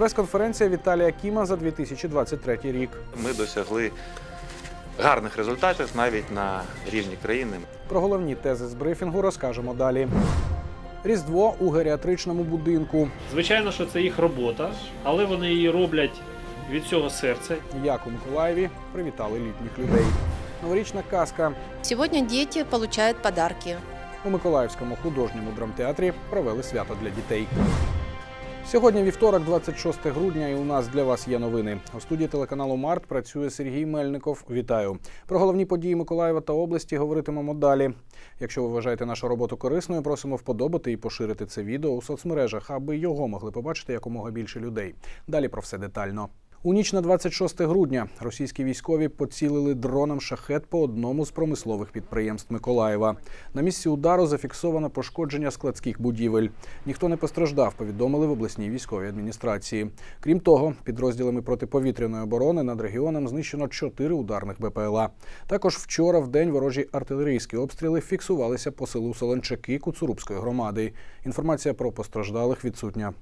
Прес-конференція Віталія Кіма за 2023 рік. Ми досягли гарних результатів навіть на рівні країни. Про головні тези з брифінгу розкажемо далі. Різдво у геріатричному будинку. Звичайно, що це їх робота, але вони її роблять від цього серця. Як у Миколаєві привітали літніх людей. Новорічна казка Сегодня дети получают подарки. у Миколаївському художньому драмтеатрі провели свято для дітей. Сьогодні вівторок, 26 грудня, і у нас для вас є новини. У студії телеканалу Март працює Сергій Мельников. Вітаю. Про головні події Миколаєва та області говоритимемо далі. Якщо ви вважаєте нашу роботу корисною, просимо вподобати і поширити це відео у соцмережах, аби його могли побачити якомога більше людей. Далі про все детально. У ніч на 26 грудня російські військові поцілили дроном шахет по одному з промислових підприємств Миколаєва. На місці удару зафіксовано пошкодження складських будівель. Ніхто не постраждав, повідомили в обласній військовій адміністрації. Крім того, підрозділами протиповітряної оборони над регіоном знищено чотири ударних БПЛА. Також вчора в день ворожі артилерійські обстріли фіксувалися по селу Солончаки Куцурубської громади. Інформація про постраждалих відсутня.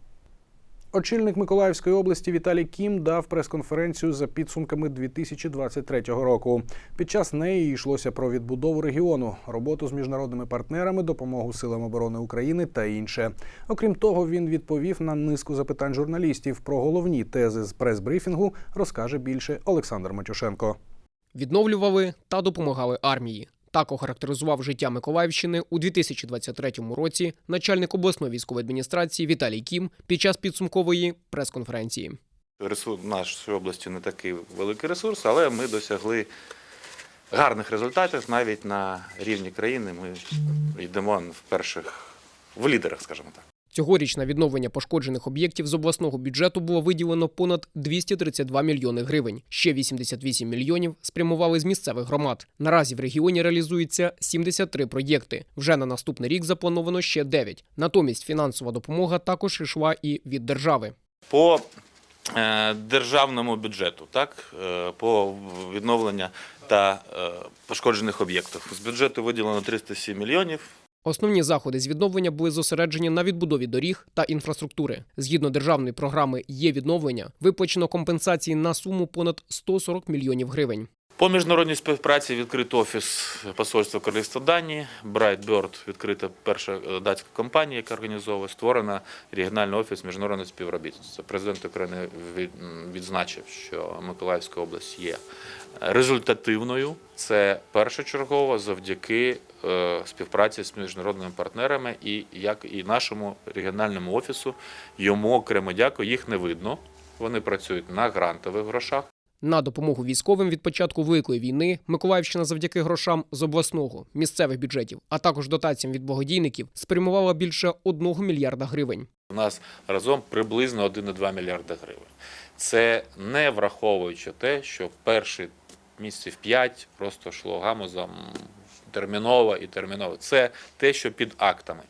Очільник Миколаївської області Віталій Кім дав прес-конференцію за підсумками 2023 року. Під час неї йшлося про відбудову регіону, роботу з міжнародними партнерами, допомогу силам оборони України та інше. Окрім того, він відповів на низку запитань журналістів про головні тези з прес-брифінгу. Розкаже більше Олександр Матюшенко. відновлювали та допомагали армії. Так охарактеризував життя Миколаївщини у 2023 році начальник обласної військової адміністрації Віталій Кім під час підсумкової прес-конференції. Ресурс нашої області не такий великий ресурс, але ми досягли гарних результатів навіть на рівні країни. Ми йдемо в перших в лідерах, скажімо так. Цьогоріч на відновлення пошкоджених об'єктів з обласного бюджету було виділено понад 232 мільйони гривень. Ще 88 мільйонів спрямували з місцевих громад. Наразі в регіоні реалізується 73 проєкти. Вже на наступний рік заплановано ще 9. Натомість фінансова допомога також йшла і від держави. По е, державному бюджету, так, е, по відновленню та е, пошкоджених об'єктів. З бюджету виділено 307 мільйонів. Основні заходи з відновлення були зосереджені на відбудові доріг та інфраструктури. Згідно державної програми є відновлення, виплачено компенсації на суму понад 140 мільйонів гривень. По міжнародній співпраці відкрит офіс посольства Королівства Данії. Brightbird відкрита перша е, датська компанія, яка організовує створена регіональний офіс міжнародного співробітництва. Президент України відзначив, що Миколаївська область є результативною. Це першочергово завдяки співпраці з міжнародними партнерами і як і нашому регіональному офісу. Йому окремо дякую. Їх не видно. Вони працюють на грантових грошах. На допомогу військовим від початку великої війни Миколаївщина завдяки грошам з обласного місцевих бюджетів, а також дотаціям від благодійників спрямувала більше 1 мільярда гривень. У нас разом приблизно 1,2 мільярда гривень. Це не враховуючи те, що перші місяців 5 просто йшло гамузом терміново і терміново. Це те, що під актами.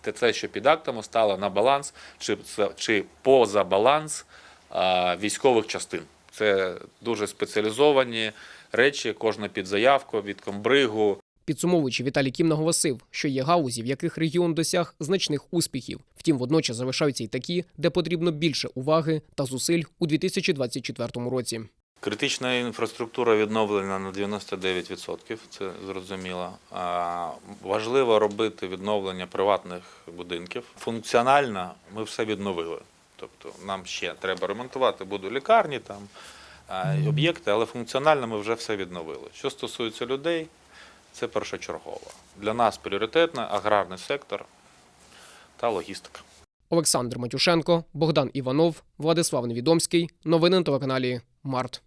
Те Це що під актами стало на баланс чи, чи поза баланс а, військових частин. Це дуже спеціалізовані речі, кожна під заявку від комбригу, Підсумовуючи, Віталій Кім наголосив, що є галузі, в яких регіон досяг значних успіхів. Втім, водночас залишаються й такі, де потрібно більше уваги та зусиль у 2024 році. Критична інфраструктура відновлена на 99%, це зрозуміло. Важливо робити відновлення приватних будинків. Функціонально ми все відновили. Тобто нам ще треба ремонтувати, будуть лікарні, там об'єкти, але функціонально ми вже все відновили. Що стосується людей, це першочергово. Для нас пріоритетно аграрний сектор та логістика. Олександр Матюшенко, Богдан Іванов, Владислав Невідомський. Новини на телеканалі Март.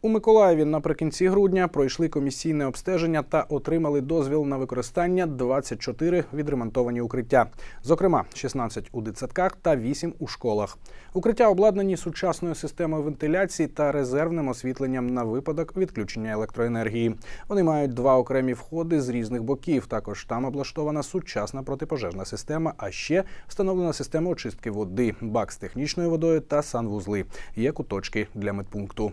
У Миколаєві наприкінці грудня пройшли комісійне обстеження та отримали дозвіл на використання 24 відремонтовані укриття, зокрема 16 у дитсадках та 8 у школах. Укриття обладнані сучасною системою вентиляції та резервним освітленням на випадок відключення електроенергії. Вони мають два окремі входи з різних боків. Також там облаштована сучасна протипожежна система, а ще встановлена система очистки води, бак з технічною водою та санвузли. Є куточки для медпункту.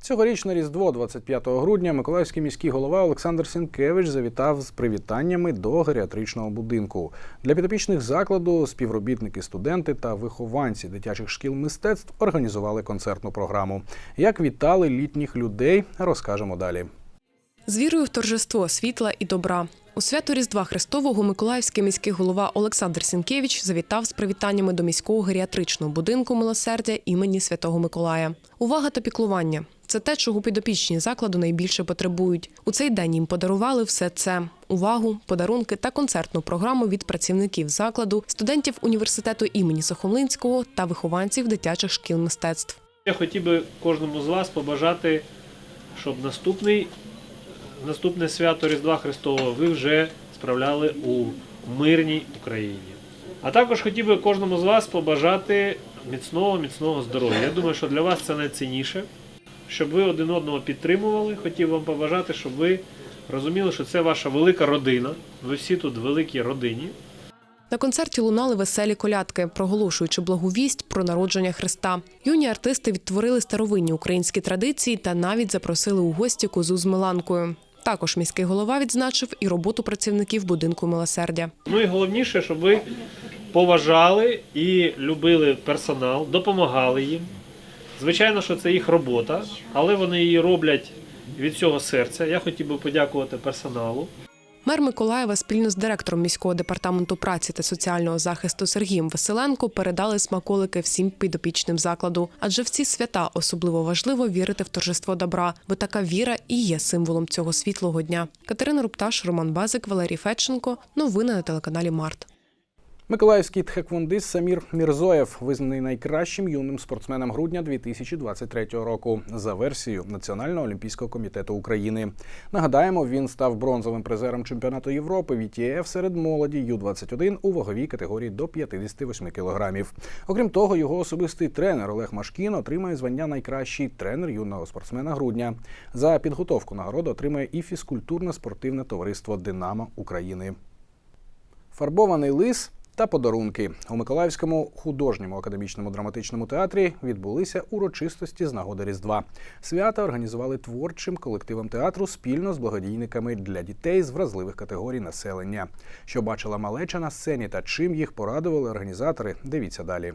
Цьогоріч на Різдво, 25 грудня, Миколаївський міський голова Олександр Сінкевич завітав з привітаннями до геріатричного будинку. Для підопічних закладу співробітники, студенти та вихованці дитячих шкіл мистецтв організували концертну програму. Як вітали літніх людей, розкажемо далі. З вірою в торжество світла і добра. У свято Різдва Христового Миколаївський міський голова Олександр Сінкевич завітав з привітаннями до міського геріатричного будинку милосердя імені Святого Миколая. Увага та піклування це те, чого підопічні закладу найбільше потребують. У цей день їм подарували все це: увагу, подарунки та концертну програму від працівників закладу, студентів університету імені Сохомлинського та вихованців дитячих шкіл мистецтв. Я хотів би кожному з вас побажати, щоб наступний, наступне свято Різдва Христового ви вже справляли у мирній Україні. А також хотів би кожному з вас побажати міцного, міцного здоров'я. Я думаю, що для вас це найцінніше, щоб ви один одного підтримували. Хотів вам побажати, щоб ви розуміли, що це ваша велика родина. Ви всі тут в великій родині. На концерті лунали веселі колядки, проголошуючи благу вість про народження Христа. Юні артисти відтворили старовинні українські традиції та навіть запросили у гості козу з Миланкою. Також міський голова відзначив і роботу працівників будинку милосердя. Ну і головніше, щоб ви поважали і любили персонал, допомагали їм. Звичайно, що це їх робота, але вони її роблять від цього серця. Я хотів би подякувати персоналу. Мер Миколаєва спільно з директором міського департаменту праці та соціального захисту Сергієм Василенко передали смаколики всім підопічним закладу. Адже в ці свята особливо важливо вірити в торжество добра, бо така віра і є символом цього світлого дня. Катерина Рупташ, Роман Базик, Валерій Федченко. Новини на телеканалі Март. Миколаївський тхеквондист Самір Мірзоєв визнаний найкращим юним спортсменом грудня 2023 року за версією Національного олімпійського комітету України. Нагадаємо, він став бронзовим призером чемпіонату Європи від ЄФ серед молоді Ю-21 у ваговій категорії до 58 кілограмів. Окрім того, його особистий тренер Олег Машкін отримає звання найкращий тренер юного спортсмена грудня. За підготовку нагороду отримає і фізкультурне спортивне товариство Динамо України. Фарбований лис та подарунки у Миколаївському художньому академічному драматичному театрі відбулися урочистості з нагоди Різдва. Свята організували творчим колективом театру спільно з благодійниками для дітей з вразливих категорій населення. Що бачила малеча на сцені та чим їх порадували організатори. Дивіться далі.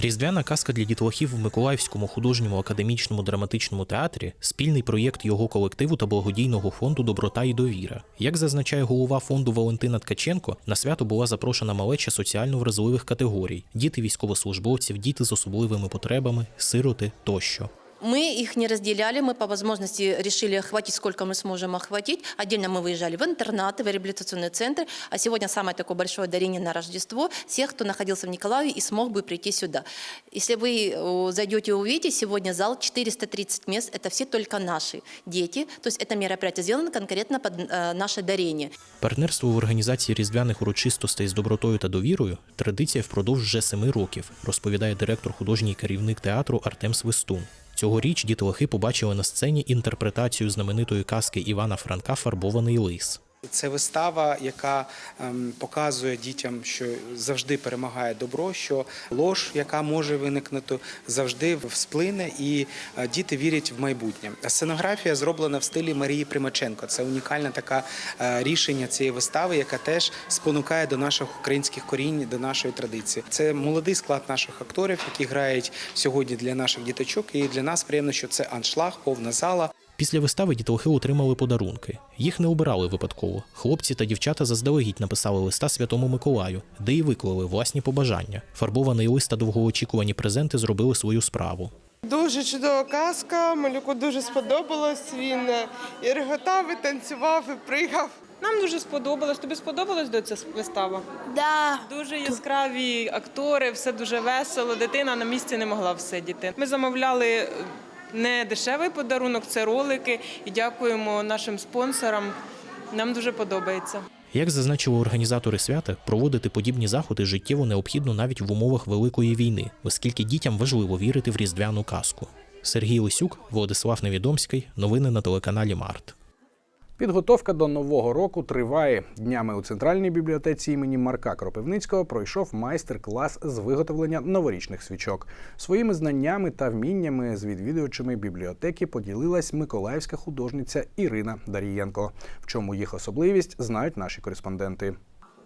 Різдвяна казка для дітлахів в Миколаївському художньому академічному драматичному театрі спільний проєкт його колективу та благодійного фонду Доброта і довіра. Як зазначає голова фонду Валентина Ткаченко, на свято була запрошена малеча соціально вразливих категорій: діти військовослужбовців, діти з особливими потребами, сироти тощо. Мы их не разделяли, мы по возможности решили охватить, сколько мы сможем охватить. Отдельно мы выезжали в интернаты, в реабилитационный центр. А сегодня самое такое большое дарение на Рождество всех, кто находился в Николаеве и смог бы прийти сюда. Если вы э, зайдете и увидите, сегодня зал 430 мест, это все только наши дети. То есть это мероприятие сделано конкретно под э, наше дарение. Партнерство в організації різдвяних урочистостей з добротою та довірою традиція впродовж вже семи років, розповідає директор художній керівник театру Артем Свистун. Цьогоріч дітлахи побачили на сцені інтерпретацію знаменитої казки Івана Франка Фарбований лис. Це вистава, яка ем, показує дітям, що завжди перемагає добро, що лож, яка може виникнути, завжди всплине, і е, діти вірять в майбутнє. Сценографія зроблена в стилі Марії Примаченко. Це унікальне таке рішення цієї вистави, яка теж спонукає до наших українських корінь, до нашої традиції. Це молодий склад наших акторів, які грають сьогодні для наших діточок. І для нас приємно, що це аншлаг, повна зала. Після вистави дітлахи отримали подарунки. Їх не обирали випадково. Хлопці та дівчата заздалегідь написали листа Святому Миколаю, де і виклали власні побажання. Фарбований лист та довгоочікувані презенти зробили свою справу. Дуже чудова казка. Малюку дуже сподобалось. Він е, і реготав, і танцював, і пригав. Нам дуже сподобалось. Тобі сподобалась до ця вистава? Да. Дуже яскраві актори, все дуже весело. Дитина на місці не могла всидіти. Ми замовляли е, не дешевий подарунок, це ролики. І дякуємо нашим спонсорам. Нам дуже подобається. Як зазначили організатори свята, проводити подібні заходи життєво необхідно навіть в умовах великої війни, оскільки дітям важливо вірити в різдвяну казку. Сергій Лисюк, Владислав Невідомський. Новини на телеканалі Март. Підготовка до нового року триває. Днями у центральній бібліотеці імені Марка Кропивницького пройшов майстер-клас з виготовлення новорічних свічок. Своїми знаннями та вміннями з відвідувачами бібліотеки поділилась миколаївська художниця Ірина Дарієнко. В чому їх особливість знають наші кореспонденти.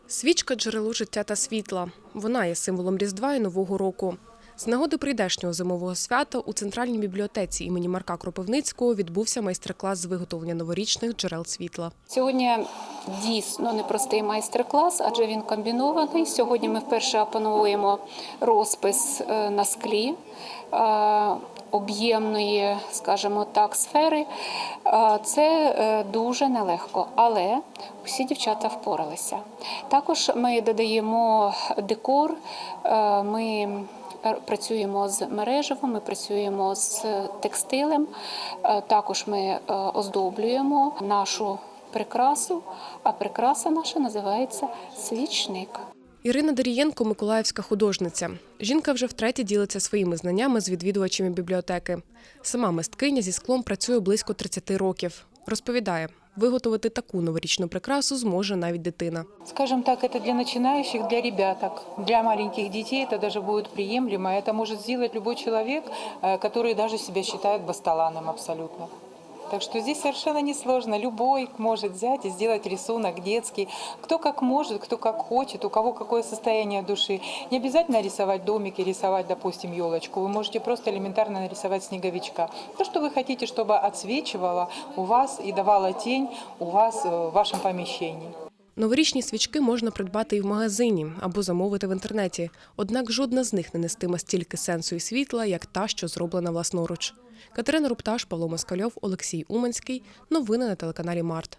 Свічка джерело життя та світла. Вона є символом Різдва і Нового року. З нагоди прийдешнього зимового свята у центральній бібліотеці імені Марка Кропивницького відбувся майстер-клас з виготовлення новорічних джерел світла. Сьогодні дійсно непростий майстер-клас, адже він комбінований. Сьогодні ми вперше опановуємо розпис е, на склі е, об'ємної, скажімо так, сфери. Це е, дуже нелегко, але всі дівчата впоралися. Також ми додаємо декор. е, Ми Працюємо з мережевим, ми працюємо з текстилем. Е, Також ми оздоблюємо нашу прикрасу, а прикраса наша називається свічник. Ірина Дарієнко – миколаївська художниця. Жінка вже втретє ділиться своїми знаннями з відвідувачами бібліотеки. Сама мисткиня зі склом працює близько 30 років. Розповідає, виготовити таку новорічну прикрасу зможе навіть дитина. Скажем так, это для начинающих, для ребяток, для маленьких детей это даже будет приемлемо. Это может сделать любой человек, э, который даже себя считает басталаном абсолютно. Так что здесь совершенно несложно. Любой может взять и сделать рисунок детский. Кто как может, кто как хочет, у кого какое состояние души. Не обязательно рисовать домики, рисовать, допустим, елочку. Вы можете просто элементарно нарисовать снеговичка. То, что вы хотите, чтобы отсвечивало у вас и давало тень у вас э, в вашем помещении. Новорічні свічки можна придбати і в магазині або замовити в інтернеті. Однак жодна з них не нестиме стільки сенсу і світла, як та, що зроблена власноруч. Катерина Рупташ, Павло Москальов, Олексій Уманський. Новини на телеканалі Март.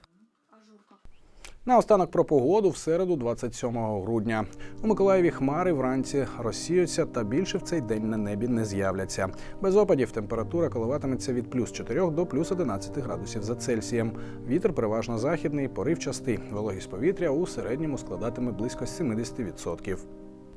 Наостанок про погоду в середу, 27 грудня. У Миколаєві хмари вранці розсіються та більше в цей день на небі не з'являться. Без опадів температура коливатиметься від плюс 4 до плюс 11 градусів за Цельсієм. Вітер переважно західний, поривчастий. Вологість повітря у середньому складатиме близько 70%.